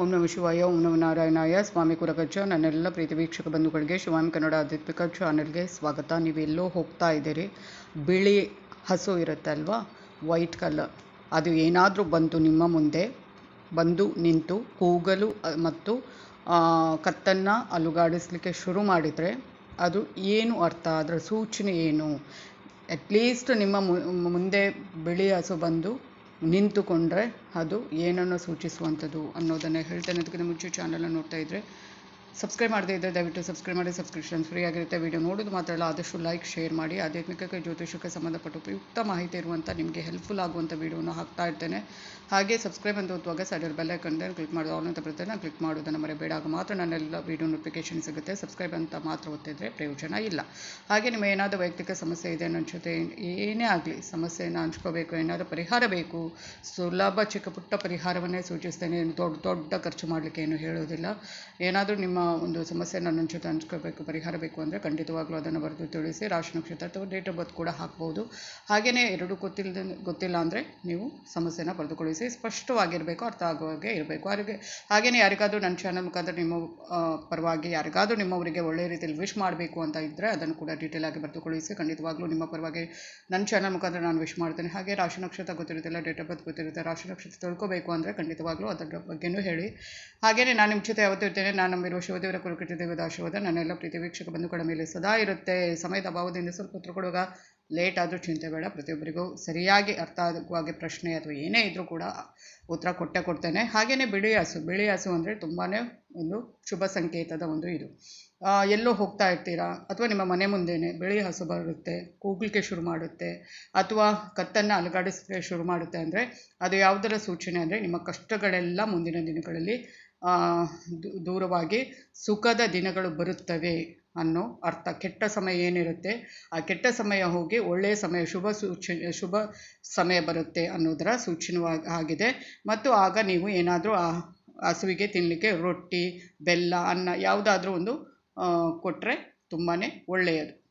ಓಂ ನಮ ಶಿವಾಯ, ಓಂ ನಮ ನಾರಾಯಣಾಯ. ಸ್ವಾಮಿ ಕುರಗಜ್ಜ ನನ್ನೆಲ್ಲ ಪ್ರೀತಿ ವೀಕ್ಷಕ ಬಂಧುಗಳಿಗೆ ಶಿವಾಮಿ ಕನ್ನಡ ಆಧ್ಯಾತ್ಮಿಕ ಚಾನೆಲ್ಗೆ ಸ್ವಾಗತ. ನೀವೆಲ್ಲೋ ಹೋಗ್ತಾ ಇದ್ದೀರಿ. ಬಿಳಿ ಹಸು ಇರುತ್ತೆ ಅಲ್ವಾ ವೈಟ್ ಕಲರ್. ಅದು ಏನಾದರೂ ಬಂತು ನಿಮ್ಮ ಮುಂದೆ ಬಂದು ನಿಂತು ಕೂಗಲು ಮತ್ತು ಕತ್ತನ್ನು ಅಲುಗಾಡಿಸ್ಲಿಕ್ಕೆ ಶುರು ಮಾಡಿದರೆ ಅದು ಏನು ಅರ್ಥ? ಅದರ ಸೂಚನೆ ಏನು? ಅಟ್ಲೀಸ್ಟ್ ನಿಮ್ಮ ಮುಂದೆ ಬಿಳಿ ಹಸು ಬಂದು ನಿಂತುಕೊಂಡ್ರೆ ಅದು ಏನನ್ನು ಸೂಚಿಸುವಂಥದ್ದು ಅನ್ನೋದನ್ನು ಹೇಳ್ತೇನೆ. ಅದಕ್ಕಿಂತ ಮುಂಚೆ ಚಾನಲನ್ನು ನೋಡ್ತಾ ಇದ್ದರೆ ಸಬ್ಸ್ಕ್ರೈಬ್ ಮಾಡದೇ ಇದ್ದರೆ ದಯವಿಟ್ಟು ಸಬ್ಸ್ಕ್ರೈಬ್ ಮಾಡಿ ಸಬ್ಸ್ಕ್ರಿಪ್ಷನ್ ಫ್ರೀ ಆಗಿರುತ್ತೆ ವಿಡಿಯೋ ನೋಡೋದು ಮಾತ್ರ ಅಲ್ಲ, ಆದಷ್ಟು ಲೈಕ್ ಶೇರ್ ಮಾಡಿ. ಆಧ್ಯಾತ್ಮಿಕಕ್ಕೆ ಜ್ಯೋತಿಷಕ್ಕೆ ಸಂಬಂಧಪಟ್ಟ ಉಪಯುಕ್ತ ಮಾಹಿತಿ ಇರುವಂಥ ನಿಮಗೆ ಹೆಲ್ಪ್ಫುಲ್ ಆಗುವಂಥ ವೀಡಿಯೋನ ಹಾಕ್ತಾ ಇರ್ತೇನೆ. ಹಾಗೆ ಸಬ್ಸ್ಕ್ರೈಬ್ ಅಂತ ಓದುವಾಗ ಸೈಡಲ್ಲಿ ಬೆಲ್ ಐಕನ್ ಕ್ಲಿಕ್ ಮಾಡಿ ಆಲ್ ಅಂತ ಬರುತ್ತೆ ನಾನು ಕ್ಲಿಕ್ ಮಾಡೋದನ್ನು ಮರೆಯಬೇಡ. ಆಗ ಮಾತ್ರ ನನ್ನೆಲ್ಲ ವಿಡಿಯೋ ನೋಟಿಫಿಕೇಶನ್ ಸಿಗುತ್ತೆ. ಸಬ್ಸ್ಕ್ರೈಬ್ ಅಂತ ಮಾತ್ರ ಒತ್ತಿದ್ರೆ ಪ್ರಯೋಜನ ಇಲ್ಲ. ಹಾಗೆ ನಿಮ್ಮ ಏನಾದರೂ ವೈಯಕ್ತಿಕ ಸಮಸ್ಯೆ ಇದೆ, ನನ್ನ ಜೊತೆ ಏನೇ ಆಗಲಿ ಸಮಸ್ಯೆಯನ್ನು ಹಂಚ್ಕೋಬೇಕು, ಏನಾದರೂ ಪರಿಹಾರ ಬೇಕು, ಸುಲಭ ಚಿಕ್ಕ ಪುಟ್ಟ ಪರಿಹಾರವನ್ನೇ ಸೂಚಿಸ್ತೇನೆ. ದೊಡ್ಡ ದೊಡ್ಡ ಖರ್ಚು ಮಾಡಲಿಕ್ಕೆ ಏನು ಹೇಳೋದಿಲ್ಲ ಏನಾದರೂ ನಿಮ್ಮ ಒಂದು ಸಮಸ್ಯೆನ ನನ್ನ ಜೊತೆ ಹಂಚ್ಕೋಬೇಕು, ಪರಿಹಾರ ಬೇಕು ಅಂದರೆ ಖಂಡಿತವಾಗ್ಲೂ ಅದನ್ನು ಬರೆದು ತಿಳಿಸಿ, ರಾಶಿ ನಕ್ಷತ್ರ ಅಥವಾ ಡೇಟ್ ಆಫ್ ಬರ್ತ್ ಕೂಡ ಹಾಕ್ಬೋದು. ಹಾಗೆಯೇ ಎರಡು ಗೊತ್ತಿಲ್ಲದೆ ಗೊತ್ತಿಲ್ಲ ಅಂದರೆ ನೀವು ಸಮಸ್ಯೆನ ಬರೆದುಕೊಳ್ಳಿಸಿ ಸ್ಪಷ್ಟವಾಗಿರಬೇಕು, ಅರ್ಥ ಆಗೋ ಹಾಗೆ ಇರಬೇಕು. ಹಾಗೆ ಹಾಗೆಯೇ ಯಾರಿಗಾದರೂ ನನ್ನ ಚಾನಲ್ ಮುಖಾಂತರ ನಿಮ್ಮ ಪರವಾಗಿ ಯಾರಿಗಾದರೂ ನಿಮ್ಮವರಿಗೆ ಒಳ್ಳೆಯ ರೀತಿಯಲ್ಲಿ ವಿಶ್ ಮಾಡಬೇಕು ಅಂತ ಇದ್ದರೆ ಅದನ್ನು ಕೂಡ ಡೀಟೇಲ್ ಆಗಿ ಬರೆದುಕೊಳ್ಳಿಸಿ, ಖಂಡಿತವಾಗ್ಲೂ ನಿಮ್ಮ ಪರವಾಗಿ ನನ್ನ ಚಾನಲ್ ಮುಖಾಂತರ ನಾನು ವಿಶ್ ಮಾಡ್ತೇನೆ. ಹಾಗೆ ರಾಶಿ ನಕ್ಷತ್ರ ಗೊತ್ತಿರುತ್ತಿಲ್ಲ ಡೇಟ್ ಆಫ್ ಬರ್ತ್ ಗೊತ್ತಿರುತ್ತೆ, ರಾಶಿ ನಕ್ಷತ್ರ ತಿಳ್ಕೋಬೇಕು ಅಂದರೆ ಖಂಡಿತವಾಗ್ಲೂ ಅದರ ಬಗ್ಗೆಯೂ ಹೇಳಿ. ಹಾಗೆಯೇ ನಾನು ನಿಮ್ಮ ಜೊತೆ ಯಾವತ್ತೂ ಇರ್ತೇನೆ, ನಾನು ನಂಬಿರುವ ಶಿವದೇವರ ಕುರುಕೃತಿ ದೇವದ ಆಶೀರ್ವಾದ ನನ್ನೆಲ್ಲ ಪ್ರೀತಿ ವೀಕ್ಷಕ ಬಂಧುಗಳ ಮೇಲೆ ಸದಾ ಇರುತ್ತೆ. ಸಮಯದ ಅಭಾವದಿಂದ ಸ್ವಲ್ಪ ಹೊತ್ತು ಕೊಡುವಾಗ ಲೇಟ್ ಆದರೂ ಚಿಂತೆ ಬೇಡ. ಪ್ರತಿಯೊಬ್ಬರಿಗೂ ಸರಿಯಾಗಿ ಅರ್ಥ ಆಗುವ ಹಾಗೆ ಪ್ರಶ್ನೆ ಅಥವಾ ಏನೇ ಇದ್ದರೂ ಕೂಡ ಉತ್ತರ ಕೊಟ್ಟೆ ಕೊಡ್ತೇನೆ. ಹಾಗೆಯೇ ಬಿಳಿ ಹಸು. ಬಿಳಿ ಹಸು ಅಂದರೆ ತುಂಬಾ ಒಂದು ಶುಭ ಸಂಕೇತದ ಒಂದು ಇದು. ಎಲ್ಲೋ ಹೋಗ್ತಾ ಇರ್ತೀರಾ? ಅಥವಾ ನಿಮ್ಮ ಮನೆ ಮುಂದೆನೇ ಬಿಳಿ ಹಸು ಬರುತ್ತೆ, ಕೂಗ್ಲಿಕ್ಕೆ ಶುರು ಮಾಡುತ್ತೆ, ಅಥವಾ ಕತ್ತನ್ನು ಅಲುಗಾಡಿಸಲಿಕ್ಕೆ ಶುರು ಮಾಡುತ್ತೆ ಅಂದರೆ ಅದು ಯಾವುದರ ಸೂಚನೆ ಅಂದರೆ ನಿಮ್ಮ ಕಷ್ಟಗಳೆಲ್ಲ ಮುಂದಿನ ದಿನಗಳಲ್ಲಿ ದೂರವಾಗಿ ಸುಖದ ದಿನಗಳು ಬರುತ್ತವೆ. ಅನ್ನೋ ಅರ್ಥ. ಕೆಟ್ಟ ಸಮಯ ಏನಿರುತ್ತೆ? ಆ ಕೆಟ್ಟ ಸಮಯ ಹೋಗಿ ಒಳ್ಳೆಯ ಸಮಯ, ಶುಭ ಸೂಚನೆ ಶುಭ ಸಮಯ ಬರುತ್ತೆ ಅನ್ನೋದರ ಸೂಚನವಾಗಿ ಆಗಿದೆ. ಮತ್ತು ಆಗ ನೀವು ಏನಾದರೂ ಆ ಹಸುವಿಗೆ ತಿನ್ನಲಿಕ್ಕೆ ರೊಟ್ಟಿ, ಬೆಲ್ಲ, ಅನ್ನ ಯಾವುದಾದ್ರೂ ಒಂದು ಕೊಟ್ಟರೆ ತುಂಬಾ ಒಳ್ಳೆಯದು.